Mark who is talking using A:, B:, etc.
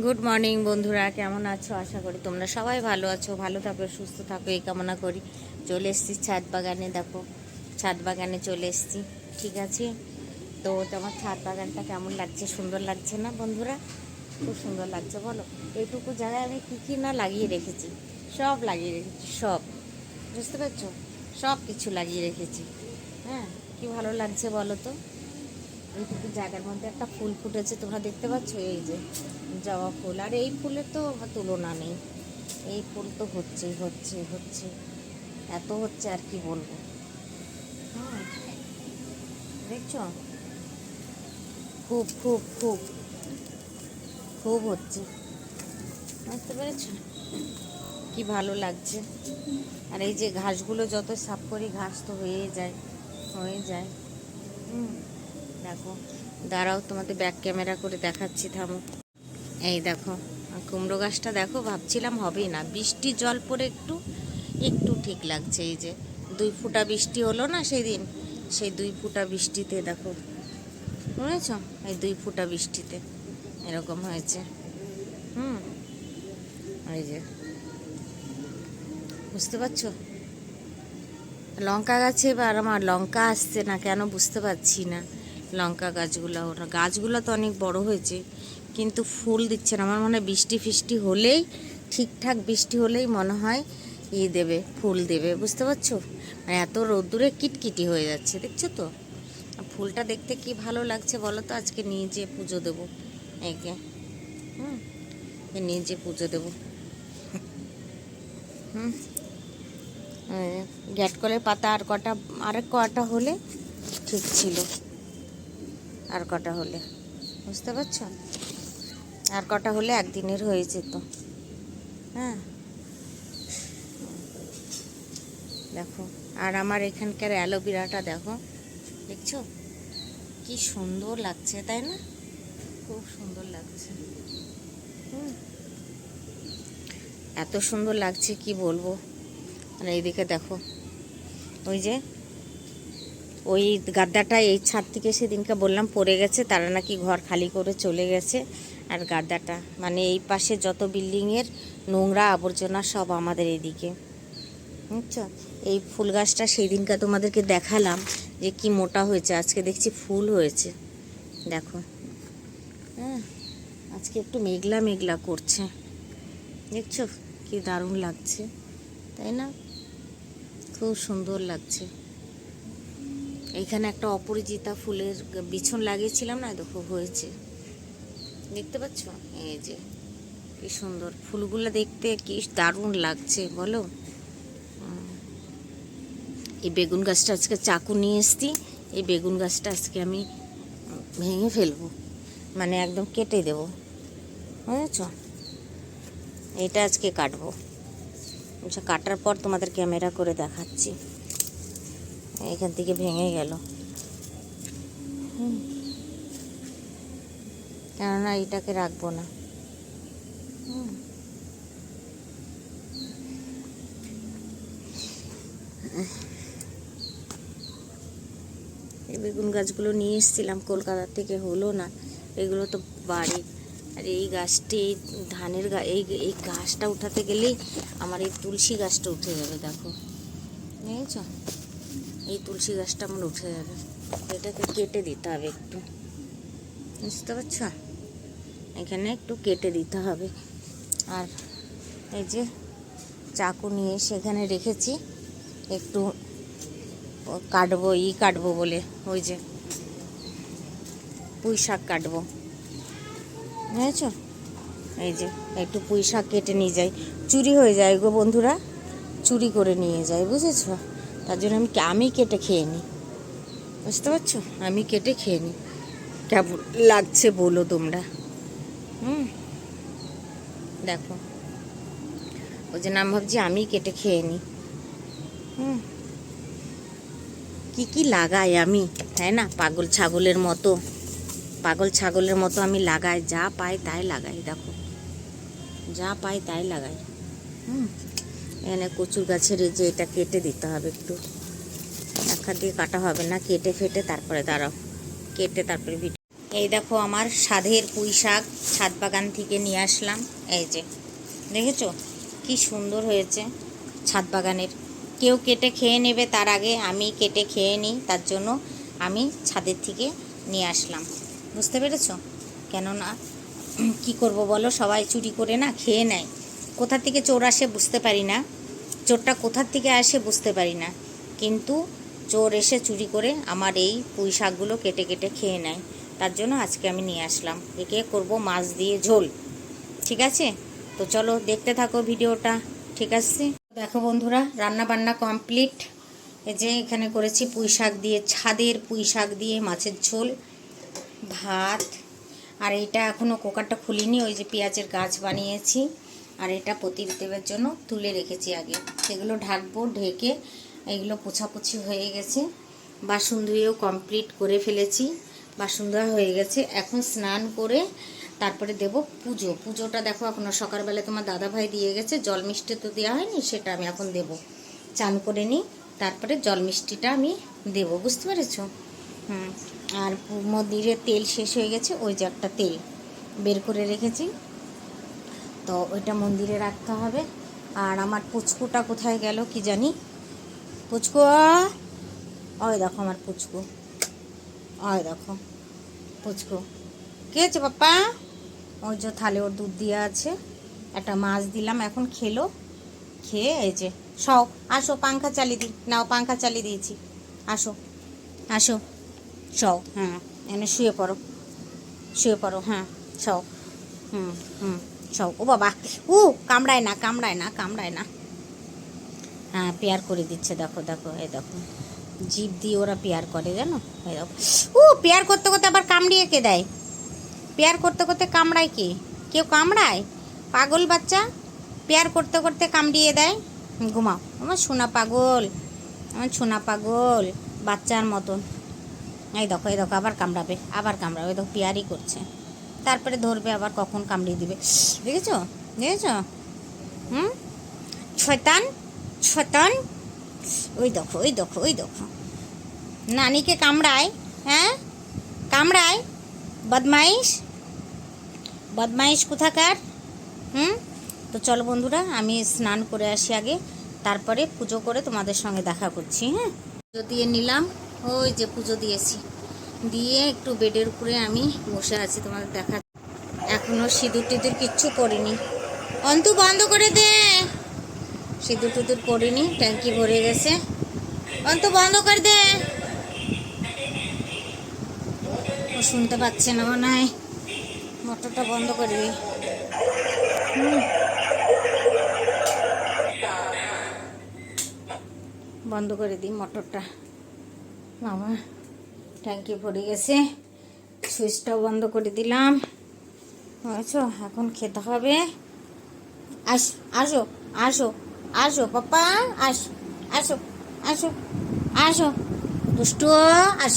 A: Good morning বন্ধুরা। কেমন আছো? আশা করি তোমরা সবাই ভালো আছো। ভালো থাকো, সুস্থ থাকো, এই কামনা করি। চলে এসেছি ছাদ বাগানে, দেখো। ছাদ বাগানে চলে এসেছি, ঠিক আছে? তো তোমার ছাদ বাগানটা কেমন লাগছে? সুন্দর লাগছে না, বন্ধুরা? খুব সুন্দর লাগছে, বলো। এইটুকু জায়গায় আমি কী কী না লাগিয়ে রেখেছি? সব লাগিয়ে রেখেছি, সব। বুঝতে পারছ? সব কিছু লাগিয়ে রেখেছি। হ্যাঁ কি ভালো লাগছে বলো তো? এইটুকু জায়গার মধ্যে একটা ফুল ফুটেছে, তোমরা দেখতে পাচ্ছ? এই যে জবা ফুল। আর এই ফুলের তো তুলনা নেই। এই ফুল তো হচ্ছেই হচ্ছে হচ্ছে এত হচ্ছে আর কি বলব? হ্যাঁ দেখছ? খুব খুব খুব খুব হচ্ছে। বুঝতে পেরেছ? কি ভালো লাগছে। আর এই যে ঘাসগুলো যত সাফ করি, ঘাস তো হয়ে যায় হয়ে যায়। হুম। দেখো, দাঁড়াও, তোমাদের ব্যাক ক্যামেরা করে দেখাচ্ছি, থামো। এই দেখো কুমড়ো গাছটা দেখো, ভাবছিলাম হবেই না। বৃষ্টি, জল পড়ে একটু একটু ঠিক লাগছে, এই যে দুই ফুটা বৃষ্টি হলো না সেই দিন সেই দুই ফুটা বৃষ্টিতে দেখো বুঝেছ এই দুই ফুটা বৃষ্টিতে এরকম হয়েছে। হুম এই যে, বুঝতে পারছ? লঙ্কা গাছে এবার আমার লঙ্কা আসছে না, কেন বুঝতে পারছি না। লঙ্কা গাছগুলো, ওরা গাছগুলো তো অনেক বড় হয়েছে, কিন্তু ফুল দিচ্ছে না। আমার মনে হয় বৃষ্টি ফিষ্টি হলেই, ঠিকঠাক বৃষ্টি হলেই মনে হয় ই দেবে, ফুল দেবে, বুঝতে পারছ? মানে এত রোদ্দুরে কিটকিটি হয়ে যাচ্ছে, দেখছ তো? ফুলটা দেখতে কি ভালো লাগছে বলো তো? আজকে নিয়ে যেয়ে পুজো দেবো। একে হুম নিয়ে যেয়ে পুজো দেবো। হুম গ্যাট কলের পাতা আর কটা, আরেক কটা হলে ঠিক ছিল। আর কটা হলে? বুঝতে পারছ? আর কটা হলে একদিনের হয়ে যেত। হ্যাঁ। দেখো, আর আমার এখানকার অ্যালোভেরাটা দেখো, দেখছ? কি সুন্দর লাগছে, তাই না? খুব সুন্দর লাগছে। এত সুন্দর লাগছে, কি বলব? আর এইদিকে দেখো, ওই যে ওই গাদ্দাটা এই ছাদ থেকে সেদিনকে বললাম পড়ে গেছে, তারা নাকি ঘর খালি করে চলে গেছে। আর গাদ্দাটা মানে এই পাশে যত বিল্ডিংয়ের নোংরা আবর্জনা সব আমাদের এদিকে। বুঝছ? এই ফুল গাছটা সেই দিনকে তোমাদেরকে দেখালাম যে কি মোটা হয়েছে, আজকে দেখছি ফুল হয়েছে। দেখো। হ্যাঁ আজকে একটু মেঘলা মেঘলা করছে। দেখছ? কি দারুণ লাগছে। তাই না? খুব সুন্দর লাগছে। এইখানে একটা অপরিচিতা ফুলের বিছন লাগিয়েছিলাম না, দেখো হয়েছে। দেখতে পাচ্ছ? এই যে, কি সুন্দর। ফুলগুলো দেখতে কি দারুণ লাগছে, বলো? এই বেগুন গাছটা আজকে চাকু নিয়ে এসছি, এই বেগুন গাছটা আজকে আমি ভেঙে ফেলব মানে একদম কেটে দেবো। বুঝেছ? এটা আজকে কাটবো। আচ্ছা কাটার পর তোমাদের ক্যামেরা করে দেখাচ্ছি। এখান থেকে ভেঙে গেল। কেননা এটাকে রাখব না। এই বেগুন গাছগুলো নিয়ে এসেছিলাম কলকাতা থেকে হলো না। এগুলো তো বাড়ি। আর এই গাছটি এই ধানের গা, এই এই গাছটা উঠাতে গেলেই আমার এই তুলসী গাছটা উঠে যাবে, দেখো। দেখেছ? এই তুলসী গাছটা আমার উঠে যাবে। এটাকে কেটে দিতে হবে একটু। বুঝতে পারছ? এখানে একটু কেটে দিতে হবে। আর এই যে চাকু নিয়ে সেখানে রেখেছি। একটু কাটবো, ই কাটবো বলে। ওই যে পুঁই শাক কাটবো। বুঝেছ? এই যে একটু পুঁই শাক কেটে নিয়ে যাই। চুরি হয়ে যায় গো বন্ধুরা। চুরি করে নিয়ে যায় বুঝেছ? তার জন্য আমি আমি কেটে খেয়ে নিই বুঝতে পারছ? আমি কেটে খেয়ে নিই কেমন লাগছে বলো তোমরা? হুম। দেখো। ওই জন্য আমি ভাবছি আমি কেটে খেয়ে নিই হুম। কী কী লাগাই আমি, তাই না? পাগল ছাগলের মতো। পাগল ছাগলের মতো আমি লাগাই। যা পাই তাই লাগাই, দেখো। যা পাই তাই লাগাই। হুম। এখানে কচুর গাছের যে এটা কেটে দিতে হবে একটু। একটা দিয়ে কাটা হবে না, কেটে ফেটে তারপরে দাঁড়াও। কেটে তারপরে ভিডিও এই দেখো আমার সাধের পুঁই শাক ছাদ বাগান থেকে নিয়ে আসলাম। এই যে, দেখেছ? কি সুন্দর হয়েছে ছাদ বাগানের। কেউ কেটে খেয়ে নেবে তার আগে, আমি কেটে খেয়ে নিই, তার জন্য আমি ছাদের থেকে নিয়ে আসলাম। বুঝতে পেরেছ? কেননা, কি করব বলো? সবাই চুরি করে না খেয়ে নেয়। কোথা থেকে চোর আসে বুঝতে পারি না। চোরটা কোথার থেকে আসে বুঝতে পারি না। কিন্তু চোর এসে চুরি করে আমার এই পুঁই শাকগুলো কেটে কেটে খেয়ে নেয়। তার জন্য আজকে আমি নিয়ে আসলাম। একে করব মাছ দিয়ে ঝোল। ঠিক আছে? তো চলো দেখতে থাকো ভিডিওটা। ঠিক আছে? দেখো বন্ধুরা রান্না বান্না কমপ্লিট। এই যে এখানে করেছি পুঁই শাক দিয়ে, ছাদের পুঁই শাক দিয়ে মাছের ঝোল, ভাত। আর এটা এখনও কুকারটা খুলিনি, ওই যে পেঁয়াজের গাছ বানিয়েছি। আর এটা পতির দেবের জন্য তুলে রেখেছি আগে। সেগুলো ঢাকবো, ঢেকে এগুলো পোছাপুছি হয়ে গেছে। বাসন ধুয়েও কমপ্লিট করে ফেলেছি। বাসন ধোয়া হয়ে গেছে। এখন স্নান করে তারপরে দেব পুজো। পুজোটা দেখো এখনও সকালবেলা তোমার দাদা ভাই দিয়ে গেছে। জল মিষ্টি তো দেওয়া হয়নি, সেটা আমি এখন দেব। চান করে নিই, তারপরে জল মিষ্টিটা আমি দেব। বুঝতে পেরেছ? হুম। আর পু- মন্দিরে তেল শেষ হয়ে গেছে, ওই যে একটা তেল বের করে রেখেছি। তো ওইটা মন্দিরে রাখতে হবে। আর আমার পুচকুটা কোথায় গেল কি জানি? পুচকু, ওই দেখো আমার পুচকু। ওই দেখো, পুচকু। কে আছে পাপ্পা? ওই যে থালে ওর দুধ দিয়ে আছে। একটা মাছ দিলাম, এখন খেলো। খেয়ে এই যে সব আসো, পাংখা চালিয়ে দিই। নাও, পাংখা চালিয়ে দিয়েছি। আসো আসো। সও হ্যাঁ এনে শুয়ে পড়ো। শুয়ে পড়ো হ্যাঁ সও। হুম হুম। সও ও বাবা, উ, কামড়ায় না কামড়ায় না কামড়ায় না। হ্যাঁ পেয়ার করে দিচ্ছে, দেখো দেখো, এই দেখো। জিভ দিয়ে ওরা পেয়ার করে, জানো? এই দেখো। ও পেয়ার করতে করতে আবার কামড়িয়ে কে দেয়? পেয়ার করতে করতে কামড়ায় কে? কেউ কামড়ায়? পাগল বাচ্চা? পেয়ার করতে করতে কামড়িয়ে দেয়? ঘুমাও। আমার সোনা পাগল, আমার সোনা পাগল, বাচ্চার মতন। এই দেখো এই দেখো, আবার কামড়াবে আবার কামড়াবে দেখো, পেয়ারই করছে। তারপরে ধরবে, আবার কখন কামড়িয়ে দিবে। দেখেছ? দেখেছ? হুম? শয়তান শয়তান। ওই দেখো ওই দেখো ওই দেখো। নানিকে কামড়ায় হ্যাঁ? কামড়ায়। বদমাইশ। বদমাইশ কোথাকার? হুম? তো চলো বন্ধুরা, আমি স্নান করে আসি আগে। তারপরে পুজো করে তোমাদের সঙ্গে দেখা করছি হ্যাঁ? পুজো দিয়ে নিলাম। ওই যে পুজো দিয়েছি। দিয়ে একটু বেডের উপরে আমি বসে আছি তোমাদের দেখা এখনও সিঁদুর টিঁদুর কিচ্ছু করিনি অন্তু, বন্ধ করে দে। সিঁদুর টিঁদুর করিনি ট্যাঙ্কি ভরে গেছে। অন্তু, বন্ধ করে দে। ও শুনতে পাচ্ছে না মনে হয়। মোটরটা বন্ধ করবি। হুম। বন্ধ করে দিই মোটরটা। বাবা ট্যাঙ্কি ভরে গেছে। সুইচটাও বন্ধ করে দিলাম। বুঝছ? এখন খেতে হবে। আস, আসো আসো আসো, পাপা, আস, আসো আসো আসো। দুষ্টু, আস।